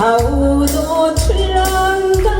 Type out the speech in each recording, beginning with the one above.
좌우도 출렁가.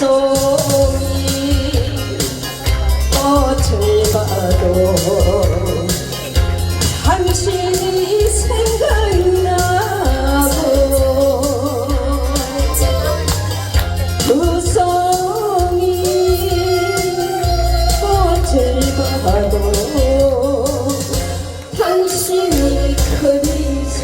소리 어딜 봐도 당신이 생각나고 구성이 어딜 봐도 당신이 그리스도가.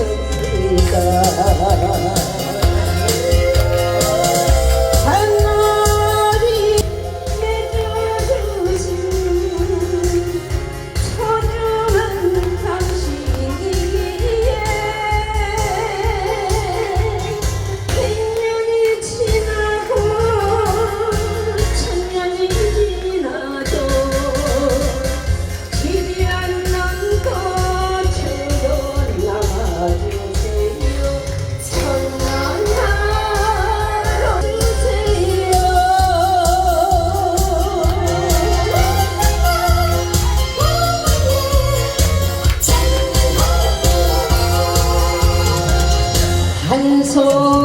찬송